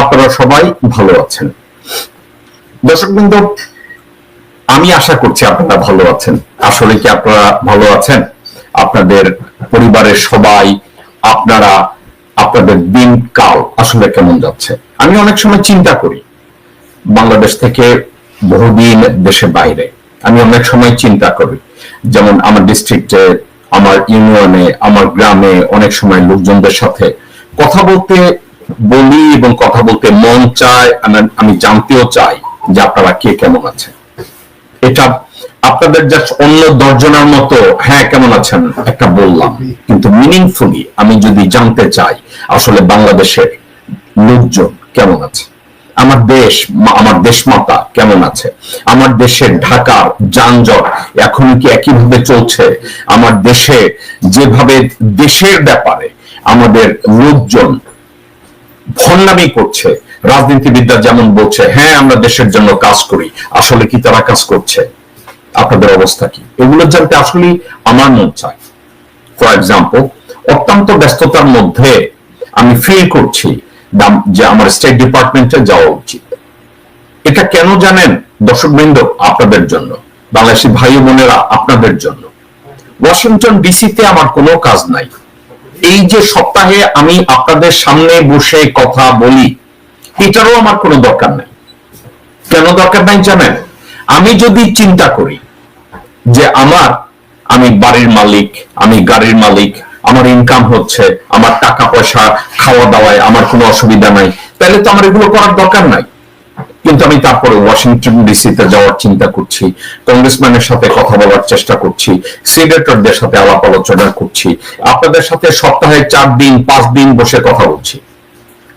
আপনারা সবাই ভালো আছেন। দর্শক বিন্দু, আমি আশা করছি আপনারা ভালো আছেন। আসলে কি আপনারা ভালো আছেন? আপনাদের পরিবারের সবাই, আপনারা, আপনাদের দিনকাল আসলে কেমন যাচ্ছে? আমি অনেক সময় চিন্তা করি, বাংলাদেশ থেকে বহুদিন দেশের বাইরে। আমি অনেক সময় চিন্তা করি, যেমন আমার ডিস্ট্রিক্টে, আমার ইউনিয়নে, আমার গ্রামে অনেক সময় লোকজনদের সাথে কথা বলতে বলি এবং কথা বলতে মন চায়, আমি- জানতেও চাই যে আপনারা কে কেমন আছেন। এটা আপনাদের জাস্ট অন্য দর্জনার মতো হ্যাঁ কেমন আছেন? একটা বললাম। কিন্তু মিনিংফুলি আমি যদি জানতে চাই, আসলে বাংলাদেশের লোকজন কেমন আছে? আমার দেশ আমার দেশমাতা কেমন আছে? আমার দেশের ঢাকার যানজট এখন কি একইভাবে চলছে? আমার দেশে যেভাবে দেশের ব্যাপারে আমাদের লোকজন ভণ্ডামি করছে। রাজনীতিবিদরা যেমন বলছে হ্যাঁ আমরা দেশের জন্য কাজ করি। আসলে কি তারা কাজ করছে? আপনাদের অবস্থা কি? এগুলো জানতে আসলে আমার মন চায়। ফর এক্সাম্পল অত্যন্ত ব্যস্ততার মধ্যে আমি ফিল করছি যে আমার স্টেট ডিপার্টমেন্টে যাওয়া উচিত। এটা কেন জানেন দর্শকবৃন্দ? আপনাদের জন্য। বাংলাদেশি ভাই বোনেরা আপনাদের জন্য। ওয়াশিংটন ডিসিতে আমার কোনো কাজ নাই। এই যে সপ্তাহে আমি আপনাদের সামনে বসে কথা বলি, এটারও আমার কোনো দরকার নাই। কেন দরকার নাই জানেন? আমি যদি চিন্তা করি যে আমার, আমি বাড়ির মালিক, আমি গাড়ির মালিক, আমার ইনকাম হচ্ছে, আমার টাকা পয়সা খাওয়া দাওয়ায় আমার কোনো অসুবিধা নাই, তাহলে তো আমার এগুলো করার দরকার নাই। কিন্তু আমি তারপরে ওয়াশিংটন ডিসিতে যাওয়ার চিন্তা করছি কংগ্রেসম্যানের সাথে কথা বলার চেষ্টা করছি সিনেটরদের সাথে আলাপ আলোচনা করছি, আপনাদের সাথে সপ্তাহে চার দিন, পাঁচ দিন বসে কথা বলছি।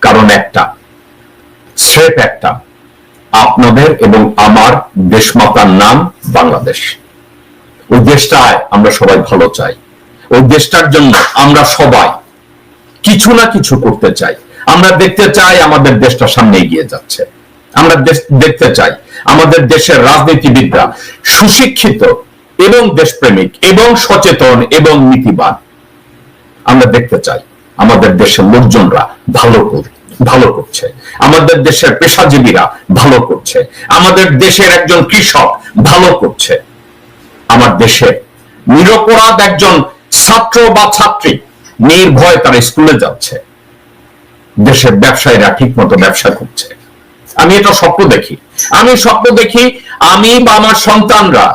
কারণ একটা, স্রেফ একটা, আপনাদের এবং আমার দেশমাতার নাম বাংলাদেশ। ওই দেশটায় আমরা সবাই ভালো চাই। ওই দেশটার জন্য আমরা সবাই কিছু না কিছু করতে চাই। আমরা দেখতে চাই আমাদের দেশটা সামনে এগিয়ে যাচ্ছে। আমরা দেখতে চাই। আমাদের দেশের রাজনীতিবিদরা সুশিক্ষিত এবং দেশপ্রেমিক এবং সচেতন এবং নীতিবান। আমরা দেখতে চাই আমাদের দেশের লোকজনরা ভালো কর- ভালো করছে। আমাদের দেশের পেশাজীবীরা ভালো করছে। আমাদের দেশের একজন কৃষক ভালো করছে। আমার দেশে নিরপরাধ একজন ছাত্র বা ছাত্রী নির্ভয় তারা স্কুলে যাচ্ছে। দেশের ব্যবসায়ীরা ঠিক মতো ব্যবসা করছে। আমি এটা স্বপ্ন দেখি। আমি স্বপ্ন দেখি, আমি বা আমার সন্তানরা,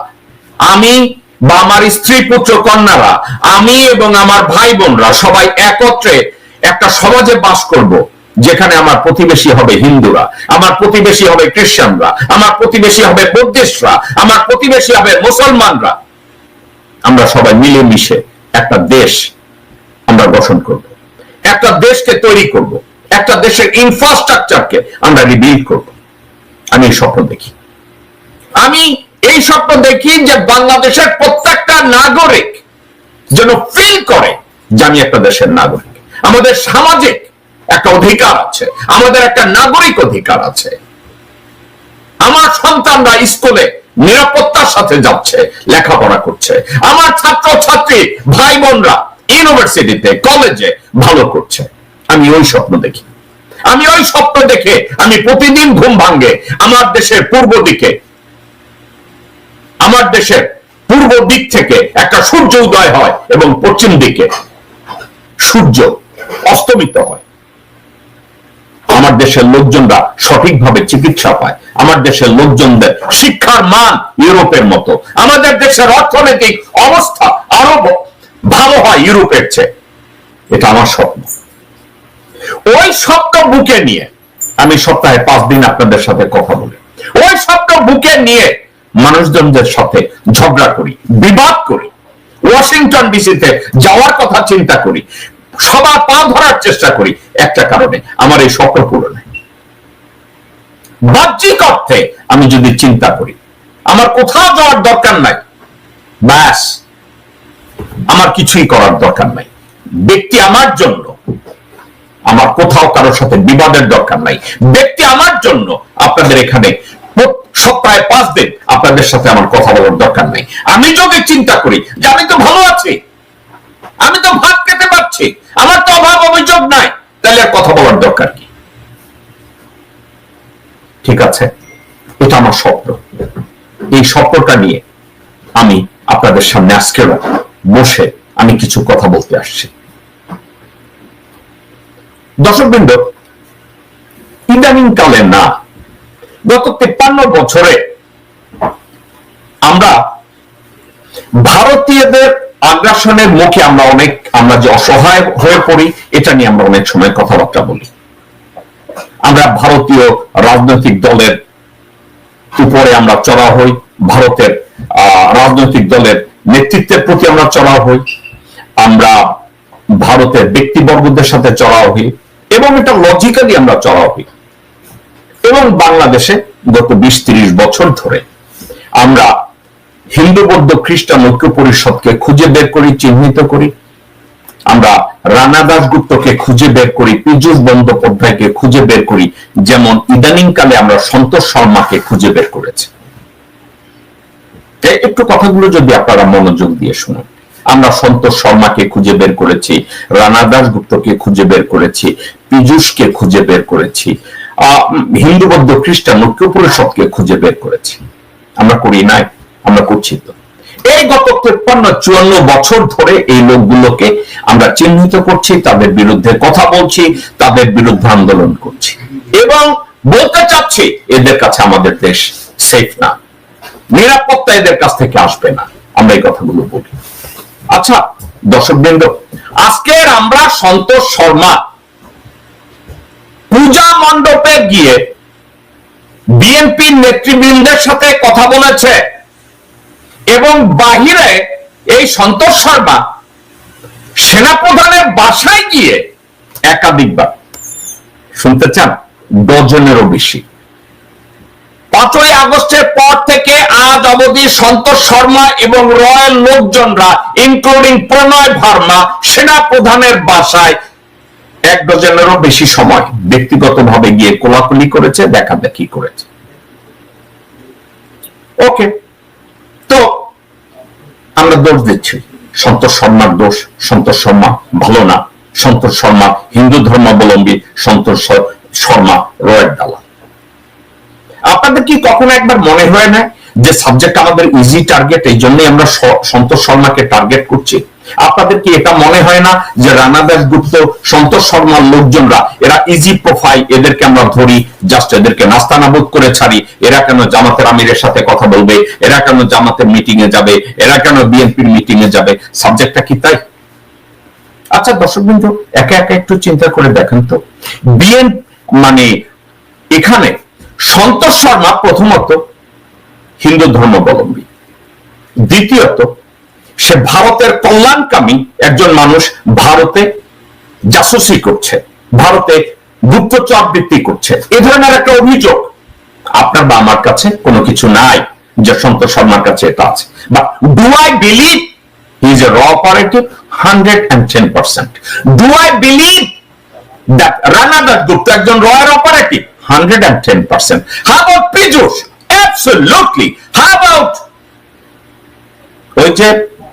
আমি বা আমার স্ত্রী পুত্র কন্যারা, আমি এবং আমার ভাই বোনরা সবাই একত্রে একটা সমাজে বাস করব, যেখানে আমার প্রতিবেশী হবে হিন্দুরা, আমার প্রতিবেশী হবে খ্রিস্টানরা, আমার প্রতিবেশী হবে বুদ্ধিস্টরা, আমার প্রতিবেশী হবে মুসলমানরা। আমরা সবাই মিলেমিশে একটা দেশ আমরা গঠন করব, একটা দেশকে তৈরি করব। একটা দেশের ইনফ্রাস্ট্রাকচারকে আমরা রিবিল্ড করব। আমি এই স্বপ্ন দেখি। আমি এই স্বপ্ন দেখি যে বাংলাদেশের প্রত্যেকটা নাগরিক যেন ফিল করে যে আমি একটা দেশের নাগরিক। আমাদের সামাজিক একটা অধিকার আছে, আমাদের একটা নাগরিক অধিকার আছে। আমার সন্তানরা স্কুলে নিরাপত্তার সাথে যাচ্ছে, লেখাপড়া করছে। আমার ছাত্র ছাত্রী ভাই বোনরা ইউনিভার্সিটিতে কলেজে ভালো করছে। আমি ওই স্বপ্ন দেখি। আমি ওই স্বপ্ন দেখে আমি প্রতিদিন ঘুম ভাঙ্গে আমার দেশের পূর্ব দিকে। আমার দেশের পূর্ব দিক থেকে একটা সূর্য উদয় হয় এবং পশ্চিম দিকে। সূর্য অস্তমিত হয়। আমার দেশের লোকজনরা সঠিকভাবে চিকিৎসা পায়। আমার দেশের লোকজনদের শিক্ষার মান ইউরোপের মতো। আমাদের দেশের অর্থনৈতিক অবস্থা আরও ভালো হয় ইউরোপের চেয়ে। এটা আমার স্বপ্ন। ওই স্বপ্ন বুকে নিয়ে আমি সপ্তাহে পাঁচ দিন আপনাদের সাথে কথা বলি। ওই স্বপ্ন বুকে নিয়ে মানুষজনদের সাথে ঝগড়া করি, বিবাদ করি, ওয়াশিংটন ডিসিতে যাওয়ার কথা চিন্তা করি সবার পা ধরার চেষ্টা করি, একটা কারণে আমার এই স্বপ্ন পূরণে বাহ্যিক অর্থে আমি যদি চিন্তা করি, আমার কোথাও যাওয়ার দরকার নাই, ব্যাস, আমার কিছুই করার দরকার নাই। ব্যক্তি আমার জন্য আমার কোথাও কারোর সাথে বিবাদের দরকার নাই। ব্যক্তি আমার জন্য আপনাদের এখানে সপ্তাহে পাঁচ দিন আপনাদের সাথে আমার কথা বলার দরকার নাই। আমি যদি চিন্তা করি যে আমি তো ভালো আছি, আমি তো ভাত খেতে পারছি, আমার তো অভাব অভিযোগ নাই, তাহলে আর কথা বলার দরকার কি? ঠিক আছে, এটা আমার স্বপ্ন। এই স্বপ্নটা নিয়ে আমি আপনাদের সামনে আজকেও বসে আমি কিছু কথা বলতে আসছি। দর্শকবৃন্দ, ইদানিং কালে না, গত তিপ্পান্ন বছরে আমরা ভারতীয়দের আগ্রাসনের মুখে আমরা অনেক, আমরা যে অসহায় হয়ে পড়ি, এটা নিয়ে আমরা অনেক সময় কথাবার্তা বলি। আমরা ভারতীয় রাজনৈতিক দলের উপরে আমরা চড়া হই, ভারতের রাজনৈতিক দলের নেতৃত্বের প্রতি আমরা চড়া হই, আমরা ভারতের ব্যক্তিবর্গদের সাথে চড়া হই এবং এটা লজিক্যালি আমরা চড়া হই এবং বাংলাদেশে গত বিশ ত্রিশ বছর ধরে আমরা হিন্দু, বৌদ্ধ, খ্রিস্টান ঐক্য পরিষদকে খুঁজে বের করি, চিহ্নিত করি। আমরা রানা দাসগুপ্তকে খুঁজে বের করি, পীযুষ বন্দ্যোপাধ্যায়কে খুঁজে বের করি, যেমন ইদানিং কালে আমরা সন্তোষ শর্মাকে খুঁজে বের করেছি। একটু কথাগুলো যদি আপনারা মনোযোগ দিয়ে শুনুন। আমরা সন্তোষ শর্মাকে খুঁজে বের করেছি, রানা দাসগুপ্তকে খুঁজে বের করেছি, পীযুষকে খুঁজে বের করেছি হিন্দু বৌদ্ধ খ্রিস্টান ঐক্য পরিষদকে খুঁজে বের করেছি। আমরা করি নাই, আমরা করছি তো। এই গত তেপ্পান্ন, চুয়ান্ন বছর ধরে এই লোকগুলোকে আমরা চিহ্নিত করছি, তাদের বিরুদ্ধে কথা বলছি, তাদের বিরুদ্ধে আন্দোলন করছি। এবং বলতে চাচ্ছি, এদের কাছে আমাদের দেশ সেফ না। নিরাপত্তা এদের কাছ থেকে আসবে না। আমরা এই কথাগুলো বলি। আচ্ছা দর্শকবৃন্দ, আজকের আমরা সন্তোষ শর্মা পূজা মণ্ডপে গিয়ে বিএনপি নেতৃবৃন্দের সাথে কথা বলেছে এবং বাহিরে এই সন্তোষ শর্মা সেনাপ্রধানের বাসায় গিয়ে একাধিকবার, শুনতে চান, ডজনেরও বেশি। পাঁচই আগস্টের পর থেকে আজ অবধি সন্তোষ শর্মা এবং রয়্যাল লোকজনরা ইনক্লুডিং প্রণয় ভার্মা সেনা প্রধানের বাসায় এক ডজনেরও বেশি সময় ব্যক্তিগতভাবে গিয়ে কোলাকুলি করেছে দেখা দেখি করেছে। ওকে তো আমরা দোষ দিচ্ছি। সন্তোষ শর্মার দোষ, সন্তোষ শর্মা ভালো না। সন্তোষ শর্মা হিন্দু ধর্মাবলম্বী, সন্তোষ শর্মা রয়ের দালা আপনাদের কি কখনো একবার মনে হয় না যে সাবজেক্ট আমাদের ইজি টার্গেট এই জন্যই আমরা সন্তোষ শর্মাকে টার্গেট করছি? আপনাদের কি এটা মনে হয় না যে রানা দাস গুপ্ত সন্তোষ শর্মার লোকজনরা, এরা ইজি প্রোফাইল এদেরকে আমরা ধরি জাস্ট এদেরকে নাস্তানাবুদ করে ছাড়ি, এরা কেন জামাতের আমিরের সাথে কথা বলবে, এরা কেন জামাতের মিটিং এ যাবে, এরা কেন বিএনপির মিটিং এ যাবে সাবজেক্টটা কি তাই? আচ্ছা দর্শক বিন্দু একে একে একটু চিন্তা করে দেখেন তো। বিএন মানে এখানে সন্তোষ শর্মা প্রথমত হিন্দু ধর্মাবলম্বী। দ্বিতীয়ত, সে ভারতের কল্যাণকামী একজন মানুষ ভারতে জাসুসি করছে, ভারতে গুপ্তচর বৃত্তি করছে। এ ধরনের একটা অভিযোগ আপনার বা আমার কাছে কোনো কিছু নাই যে সন্তোষ শর্মার কাছে এটা আছে। বা do I believe is a raw hundred and ten percent do I believe that Rana Das Gupta একজন রয়ের operative 110%. How about Piyush? Absolutely. How about ওই যে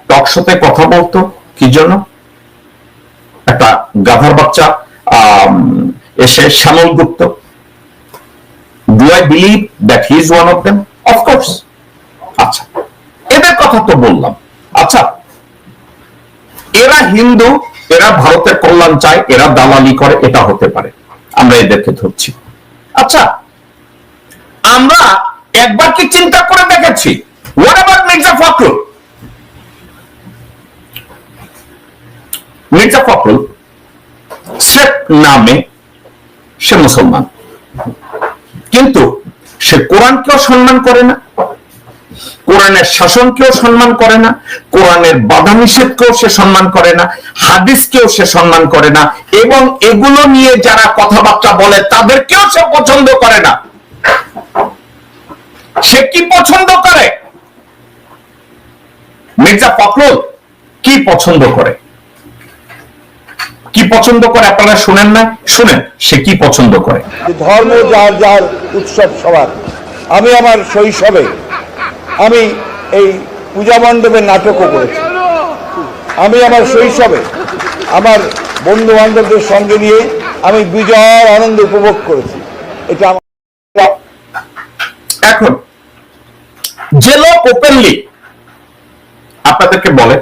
টক শোতে কথা বলতো? কি জন্য? একটা গাধার বাচ্চা এসে Shyamal Gupta. Do I believe that he is one of them of course আচ্ছা এদের কথা তো বললাম। আচ্ছা এরা হিন্দু, এরা ভারতের কল্যাণ চায়, এরা দালালি করে, এটা হতে পারে। আমরা এদেরকে ধরছি। আচ্ছা আমরা একবার কি চিন্তা করে দেখেছি? মির্জা ফখরুল? মির্জা ফখরুল নামে সে মুসলমান। কিন্তু সে কোরআনকেও সম্মান করে না। কোরআনের শাসনকেও সম্মান করে না, কোরআনের বাধা নিষেধকেও সে সম্মান করে না, হাদিসকেও সে সম্মান করে না, এবং এগুলো নিয়ে যারা কথাবার্তা বলে তাদেরকেও সে পছন্দ করে না। সে কি পছন্দ করে? মির্জা ফখরুল কি পছন্দ করে? কি পছন্দ করে আপনারা শুনেন না? শুনেন, সে কি পছন্দ করে? ধর্ম যার যার উৎসব সবার। আমি আমার শৈশবে আমি এই পূজা মণ্ডপের নাটকও করেছি। আমি আমার শৈশবে আমার বন্ধু বান্ধবদের সঙ্গে নিয়ে আমি বিজয় আনন্দ উপভোগ করেছি। এটা আমার এখন, যে লোক ওপেনলি আপনাদেরকে বলে,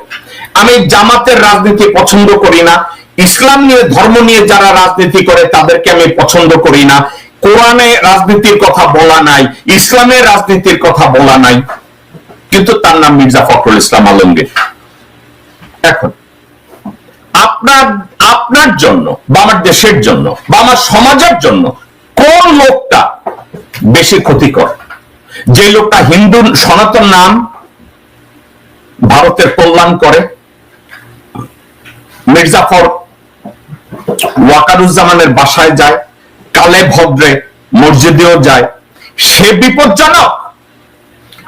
আমি জামাতের রাজনীতি পছন্দ করি না, ইসলাম নিয়ে, ধর্ম নিয়ে যারা রাজনীতি করে, তাদেরকে আমি পছন্দ করি না। কোরআনে রাজনীতির কথা বলা নাই ইসলামের রাজনীতির কথা বলা নাই, কিন্তু তার নাম মির্জা ফখরুল ইসলাম আলমগীর। এখন, আপনার আপনার জন্য বা আমার দেশের জন্য বা আমার সমাজের জন্য কোন লোকটা বেশি ক্ষতিকর? যে লোকটা হিন্দু সনাতন নাম ভারতের কল্যাণ করে, মির্জাফর ওয়াকারুজ্জামানের বাসায় যায় কালে ভদ্রে মসজিদেও যায়। সে বিপজ্জনক।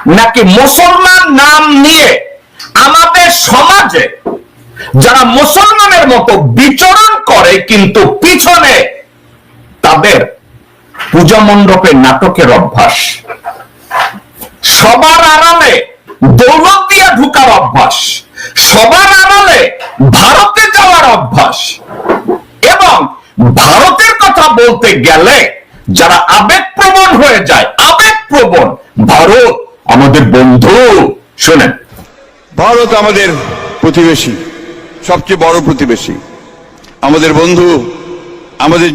নাকি মুসলমান নাম নিয়ে আমাদের সমাজে যারা মুসলমানের মতো বিচরণ করে কিন্তু পিছনে তাদের পূজা মণ্ডপে নাটকের অভ্যাস। সবার আড়ালে দৌলত দিয়ে ঢুকার অভ্যাস। সবার আড়ালে ভারতে যাওয়ার অভ্যাস। এবং ভারতের কথা বলতে গেলে যারা আবেগপ্রবণ হয়ে যায় আবেগপ্রবণ ভারত আমাদের বন্ধু। শোনেন। ভারত আমাদের প্রতিবেশী সবচেয়ে বড় প্রতিবেশী। আমাদের বন্ধু আমাদের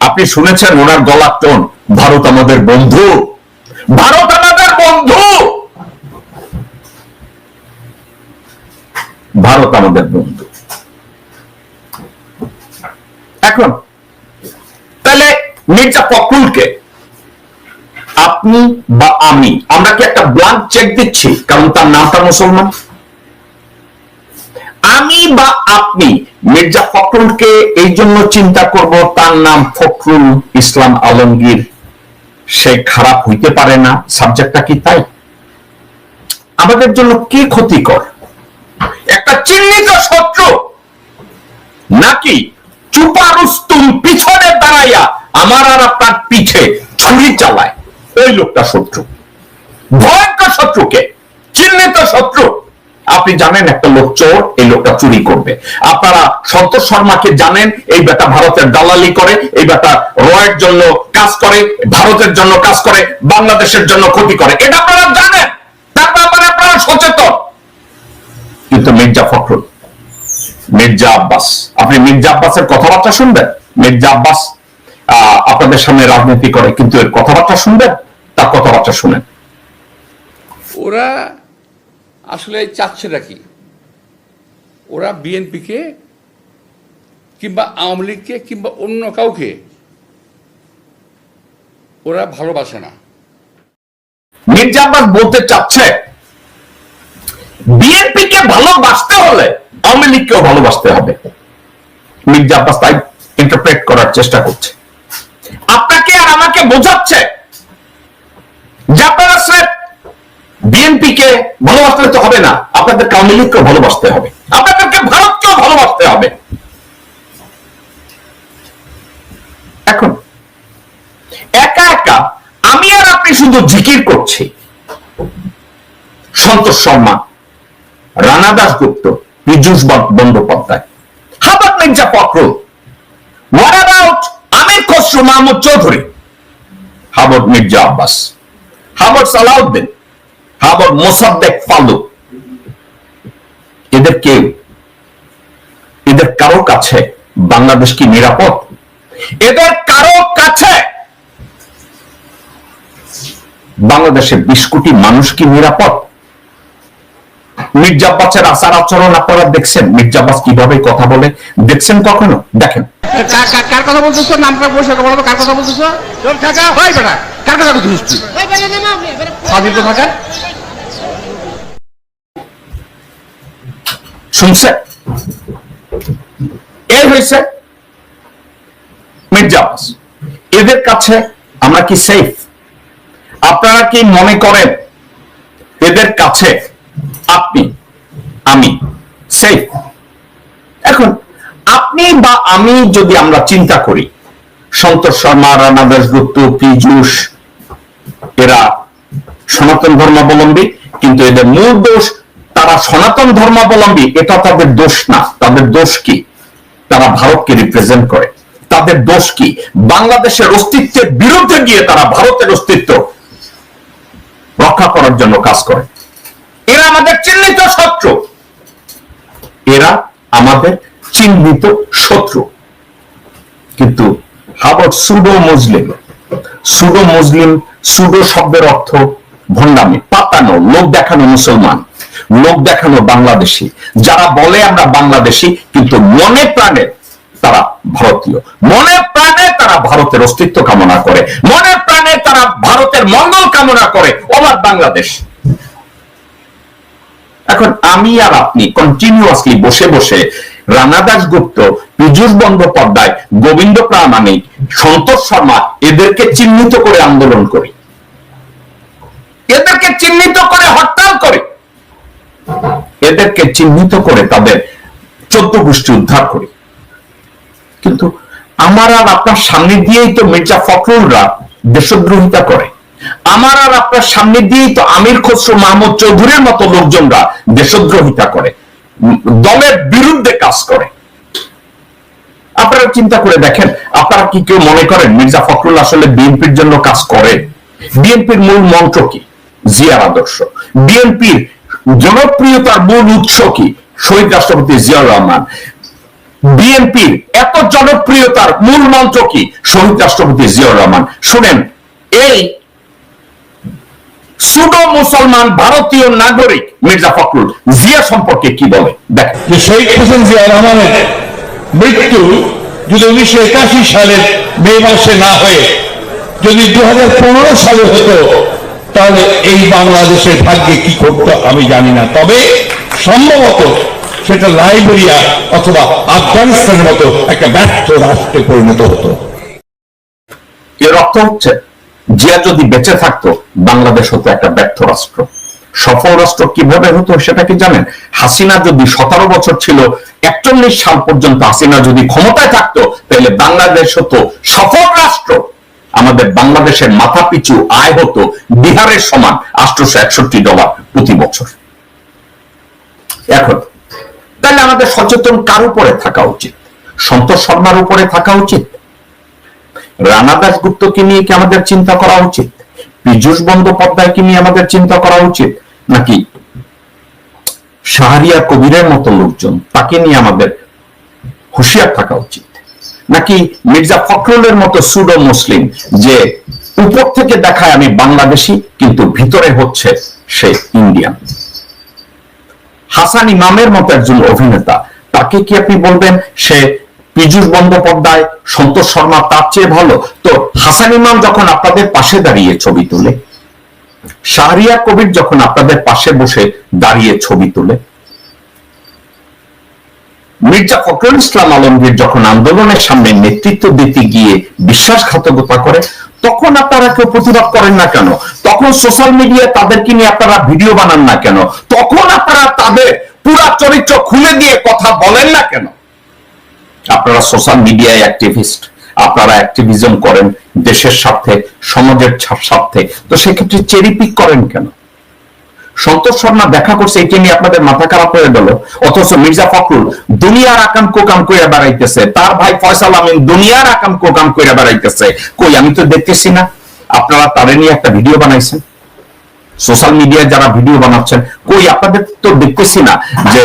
আপনি শুনেছেন ওনার গলার টোন ভারত আমাদের বন্ধু। ভারত আমাদের বন্ধু। ভারত আমাদের বন্ধু এখন তাহলে মির্জা ফখরুলকে আপনি বা আমি, আমরা কি একটা ব্লাঙ্ক চেক দিচ্ছি? কারণ তার নামটা মুসলমান। আমি বা আপনি মির্জা ফখরুলকে এই জন্য চিন্তা করব, তার নাম ফখরুল ইসলাম আলমগীর। সে খারাপ হইতে পারে না। সাবজেক্টটা কি তাই? আমাদের জন্য কি ক্ষতিকর? একটা চিহ্নিত শত্রু নাকি চুপারুস্তুম পিছনে দাঁড়াইয়া আমার আর আপনার পিঠে ছুরি চালায়। ওই লোকটা শত্রু। ভয়ঙ্কর শত্রুকে, চিহ্নিত শত্রু। আপনি জানেন একটা লোক চোর, এই লোকটা চুরি করবে। আপনারা সন্তোষ শর্মাকে জানেন, এই বেটা ভারতের দালালি করে, এই বেটা রয়ের জন্য কাজ করে, ভারতের জন্য কাজ করে, বাংলাদেশের জন্য ক্ষতি করে। এটা আপনারা জানেন। তার ব্যাপারে আপনারা সচেতন। কিন্তু মির্জা ফখরুল, মির্জা আব্বাস। আপনি মির্জা আব্বাসের কথাবার্তা শুনবেন? মির্জা আব্বাস আপনাদের সামনে রাজনীতি করে কিন্তু এর কথাবার্তা শুনবেন? তার কথাবার্তা শুনেন। ওরা আসলে চাচ্ছেটা কি ওরা বিএনপিকে কিংবা আওয়ামী লীগকে কিংবা অন্য কাউকে ওরা ভালোবাসে না। মির্জা আব্বাস বলতে চাচ্ছে বিএনপি কে ভালোবাসতে হলে আওয়ামী লীগকেও ভালোবাসতে হবে। মির্জা আব্বাস তাই ইন্টারপ্রেট করার চেষ্টা করছে। আপনাকে আর আমাকে বোঝাচ্ছে। যে আপনারা স্যার বিএনপি কে ভালোবাসতে তো হবে না, আপনাদের আওয়ামী লীগকেও ভালোবাসতে হবে। আপনাদেরকে ভারতকেও ভালোবাসতে হবে। এখন, একা একা আমি আর আপনি শুধু জিকির করছি। সন্তোষ শর্মা, রানা দাসগুপ্ত পীযুষ বন্দ্যোপাধ্যায় হাবাদ মির্জা ফখরুল হোয়াট অ্যাবাউট আমির খসরু মাহমুদ চৌধুরী। হাবদ মির্জা আব্বাস। হাবদ সালাউদ্দিন। হাবদ মোসাদ্দেক ফালু এদের কেউ, এদের কারও কাছে বাংলাদেশ কি নিরাপদ? এদের কারও কাছে বাংলাদেশের বিশ কোটি মানুষ কি নিরাপদ? মির্জা আব্বাসের আচার আচরণ আপনারা দেখছেন। মির্জা আব্বাস কীভাবে কথা বলে? দেখছেন কখনো? দেখেন। কার কথা বলতেছো নামটা পরিষ্কার বলো কার কথা তোর? বেটা কার কথা বলছিস তুই? স্বাধীন তো শুনছে? এই হয়েছে মির্জা এদের কাছে আমরা কি সেফ আপনারা কি মনে করেন এদের কাছে আপনি আমি সেফ এখন আপনি বা আমি যদি আমরা চিন্তা করি, সন্তোষ শর্মা, রানা দাসগুপ্ত পীযুষ, এরা সনাতন ধর্মাবলম্বী, কিন্তু এদের মূল দোষ তারা সনাতন ধর্মাবলম্বী, এটা তাদের দোষ না। তাদের দোষ কি? তারা ভারতকে রিপ্রেজেন্ট করে। তাদের দোষ কি? বাংলাদেশের অস্তিত্বের বিরুদ্ধে গিয়ে তারা ভারতের অস্তিত্ব রক্ষা করার জন্য কাজ করে। এরা আমাদের চিহ্নিত শত্রু। এরা আমাদের চিহ্নিত শত্রু। কিন্তু হাবট pseudo Muslim. Pseudo Muslim, pseudo শব্দের অর্থ ভণ্ডামি, পাতানো, লোক দেখানো মুসলমান, লোক দেখানো বাংলাদেশি। যারা বলে আমরা বাংলাদেশি, কিন্তু মনে প্রাণে তারা ভারতীয়। মনে প্রাণে তারা ভারতের অস্তিত্ব কামনা করে। মনে প্রাণে তারা ভারতের মঙ্গল কামনা করে। ওবার বাংলাদেশ। এখন আমি আর আপনি কন্টিনিউয়াসলি বসে বসে রানা দাসগুপ্ত পীযুষ বন্দ্যোপাধ্যায়, গোবিন্দ প্রামাণিক, সন্তোষ শর্মা, এদেরকে চিহ্নিত করে আন্দোলন করি। এদেরকে চিহ্নিত করে হরতাল করে। এদেরকে চিহ্নিত করে তাদের চোদ্দ গোষ্ঠী উদ্ধার করি। কিন্তু আমার আর আপনার সামনে দিয়েই তো মির্জা ফখরুলরা দেশদ্রোহিতা করে। আমার আর আপনার সামনে দিয়েই তো আমির খসরু মাহমুদ চৌধুরীর মতো লোকজনরা দেশদ্রোহিতা করে। দলের বিরুদ্ধে কাজ করে। আপনারা চিন্তা করে দেখেন, আপনারা কি কেউ মনে করেন মির্জা ফখরুল আসলে বিএনপির জন্য কাজ করে? বিএনপির মূল মন্ত্র কি? জিয়ার আদর্শ। বিএনপির জনপ্রিয়তার মূল উৎস কি? শহীদ রাষ্ট্রপতি জিয়াউর রহমান। বিএনপির এত জনপ্রিয়তার মূল মন্ত্র কি? শহীদ রাষ্ট্রপতি জিয়াউর রহমান। শুনেন, এই সুডো মুসলমান ভারতীয় নাগরিক মির্জা ফখরুল জিয়া সম্পর্কে কি বলে? দেখেন শহীদ হোসেন জিয়া রহমানের মৃত্যু যদি উনিশশো একাশি সালের মে মাসে না হয়ে যদি দু সালে হতো তাহলে এই বাংলাদেশের ভাগ্যে কি করতো আমি জানি না। তবে সম্ভবত সেটা লাইবেরিয়া অথবা আফগানিস্তানের মতো একটা ব্যর্থ রাষ্ট্রে পরিণত হতো। এর অর্থ হচ্ছে জিয়া যদি বেঁচে থাকতো, বাংলাদেশ হতো একটা ব্যর্থ রাষ্ট্র। সফল রাষ্ট্র কীভাবে হতো সেটা কি জানেন? হাসিনা যদি সতেরো বছর ছিল, একচল্লিশ সাল পর্যন্ত হাসিনা যদি ক্ষমতায় থাকতো, তাহলে বাংলাদেশ হতো সফল রাষ্ট্র। আমাদের বাংলাদেশের মাথা পিছু আয় হতো বিহারের সমান আটশোশো একষট্টি ডলার প্রতি বছর। এখন, তাহলে আমাদের সচেতন কার উপরে থাকা উচিত? সন্তোষ শর্মার উপরে থাকা উচিত? রানা দাসগুপ্তকে নিয়ে কি আমাদের চিন্তা করা উচিত? পীযুষ বন্দ্যোপাধ্যায়কে নিয়ে আমাদের চিন্তা করা উচিত? নাকি শাহরিয়া কবিরের মতো লোকজন তাকে নিয়ে আমাদের হুঁশিয়ার থাকা উচিত? নাকি মির্জা ফখরুলের মতো সুডো মুসলিম যে উপর থেকে দেখায় আমি বাংলাদেশি, কিন্তু ভিতরে হচ্ছে সে ইন্ডিয়ান? হাসান ইমামের মতো একজন অভিনেতা, তাকে কি আপনি বলবেন সে পীযুষ বন্দ্যোপাধ্যায়, সন্তোষ শর্মা তার চেয়ে ভালো। তো হাসান ইমাম যখন আপনাদের পাশে দাঁড়িয়ে ছবি তুলে শাহরিয়া কবির যখন আপনাদের পাশে বসে দাঁড়িয়ে ছবি তুলে, মির্জা ফখরুল ইসলাম আলমগীর যখন আন্দোলনের সামনে নেতৃত্ব দিতে গিয়ে বিশ্বাসঘাতকতা করে, তখন আপনারা কেউ প্রতিবাদ করেন না কেন? তখন সোশ্যাল মিডিয়ায় তাদেরকে নিয়ে আপনারা ভিডিও বানান না কেন? তখন আপনারা তাদের পুরা চরিত্র খুলে দিয়ে কথা বলেন না কেন? আপনারা সোশ্যাল মিডিয়ায় অ্যাক্টিভিস্ট আপনারা অ্যাক্টিভিজম করেন, দেশের স্বার্থে, সমাজের স্বার্থে। তো সেক্ষেত্রে চেরি পিক করেন কেন? সন্তোষ শর্মা দেখা করছে, এটি নিয়ে আপনাদের মাথা খারাপ হয়ে গেল। অথচ মির্জা ফখরুল দুনিয়ার আকাম কোকাম কইরা বেড়াইতেছে। তার ভাই ফয়সাল আমিন দুনিয়ার আকাম কোকাম কইরা বেড়াইতেছে। কই, আমি তো দেখতেছি না। আপনারা তারে নিয়ে একটা ভিডিও বানাইছেন। সোশ্যাল মিডিয়ায় যারা ভিডিও বানাচ্ছেন, কই, আপনাদের তো দেখতেছি না যে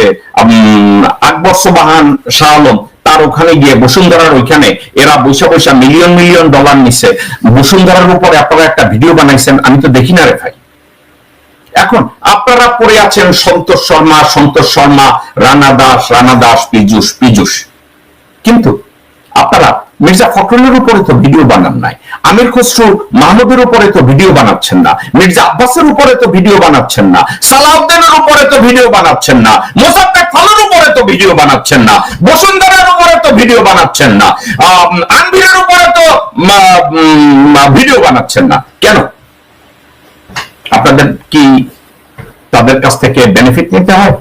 আকবর সোবাহান শাহ আলম তার ওখানে গিয়ে বসুন্ধরার ওইখানে এরা বৈশা বৈশা মিলিয়ন মিলিয়ন ডলার নিছে। বসুন্ধরার উপরে আপনারা একটা ভিডিও বানাইছেন, আমি তো দেখি না রে ভাই। এখন আপনারা পড়ে আছেন সন্তোষ শর্মা সন্তোষ শর্মা, রানা দাস রানা দাস, পীযুষ পীযুষ। কিন্তু আপনারা মির্জা ফখরুলের উপরে তো ভিডিও বানান নাই। আমির খসরু মাহমুদের উপরে তো ভিডিও বানাচ্ছেন না। মির্জা আব্বাসের উপরে তো ভিডিও বানাচ্ছেন না। সালাউদ্দিনের উপরে তো ভিডিও বানাচ্ছেন না। মোসাদ্দেক ফালুর উপরে তো ভিডিও বানাচ্ছেন না। বসুন্ধরার উপরে তো ভিডিও বানাচ্ছেন না। আনভিরের উপরে তো ভিডিও বানাচ্ছেন না। কেন? আপনাদের কি তাদের কাছ থেকে বেনিফিট নিতে হয়?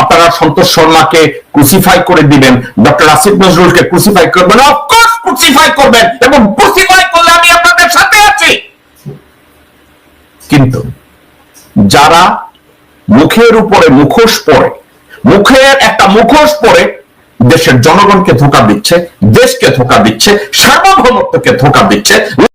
আপনারা সন্তোষ শর্মাকে ক্রুসিফাই করে দিবেন। ডক্টর আসিফ নজরুলকে ক্রুসিফাই করবেন অফকোর্স ক্রুসিফাই করবেন এবং ক্রুসিফাই করলে আমি আপনাদের সাথে আছি। কিন্তু যারা মুখের উপরে মুখোশ পরে, মুখের একটা মুখোশ পরে দেশের জনগণকে ধোকা দিচ্ছে, দেশকে ধোকা দিচ্ছে, সার্বভৌমত্বকে ধোকা দিচ্ছে